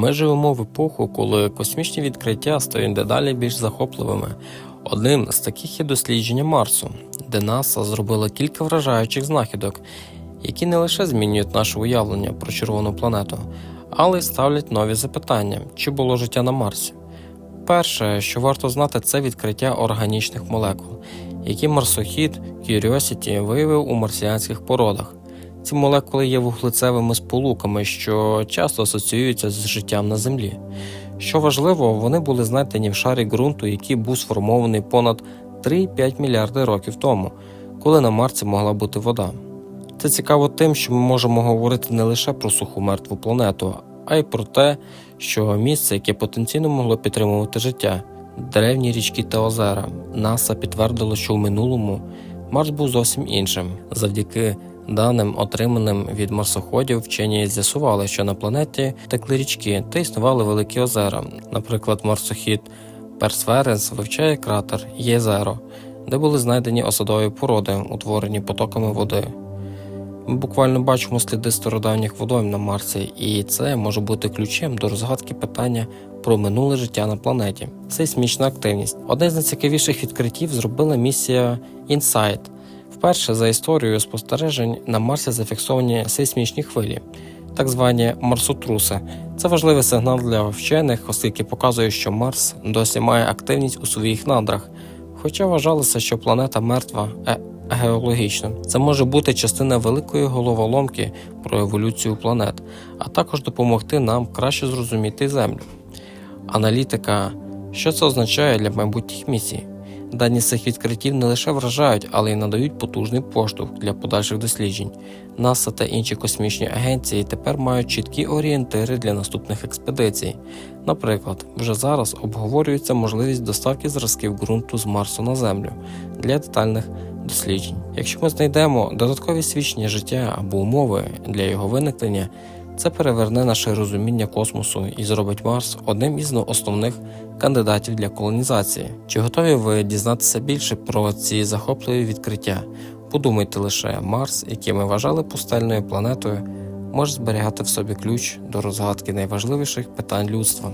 Ми живемо в епоху, коли космічні відкриття стають дедалі більш захопливими. Одним з таких є дослідження Марсу, де НАСА зробила кілька вражаючих знахідок, які не лише змінюють наше уявлення про червону планету, але й ставлять нові запитання, чи було життя на Марсі. Перше, що варто знати, це відкриття органічних молекул, які марсохід Curiosity виявив у марсіанських породах. Ці молекули є вуглецевими сполуками, що часто асоціюються з життям на Землі. Що важливо, вони були знайдені в шарі ґрунту, який був сформований понад 3,5 мільярди років тому, коли на Марсі могла бути вода. Це цікаво тим, що ми можемо говорити не лише про суху мертву планету, а й про те, що місце, яке потенційно могло підтримувати життя, древні річки та озера. НАСА підтвердило, що в минулому Марс був зовсім іншим. Завдяки даним, отриманим від марсоходів, вчені з'ясували, що на планеті текли річки та існували великі озера. Наприклад, марсохід Персверенс вивчає кратер Єзеро, де були знайдені осадові породи, утворені потоками води. Ми буквально бачимо сліди стародавніх водойм на Марсі, і це може бути ключем до розгадки питання про минуле життя на планеті. Сейсмічна активність. Одне з найцікавіших відкриттів зробила місія InSight. Вперше за історією спостережень на Марсі зафіксовані сейсмічні хвилі, так звані марсотруси. Це важливий сигнал для вчених, оскільки показує, що Марс досі має активність у своїх надрах, хоча вважалося, що планета мертва е- геологічно. Це може бути частина великої головоломки про еволюцію планет, а також допомогти нам краще зрозуміти Землю. Аналітика, що це означає для майбутніх місій? Дані з цих відкриттів не лише вражають, але й надають потужний поштовх для подальших досліджень. НАСА та інші космічні агенції тепер мають чіткі орієнтири для наступних експедицій. Наприклад, вже зараз обговорюється можливість доставки зразків ґрунту з Марсу на Землю для детальних досліджень. Якщо ми знайдемо додаткові свідчення життя або умови для його виникнення, це переверне наше розуміння космосу і зробить Марс одним із основних кандидатів для колонізації. Чи готові ви дізнатися більше про ці захопливі відкриття? Подумайте лише, Марс, який ми вважали пустельною планетою, може зберігати в собі ключ до розгадки найважливіших питань людства.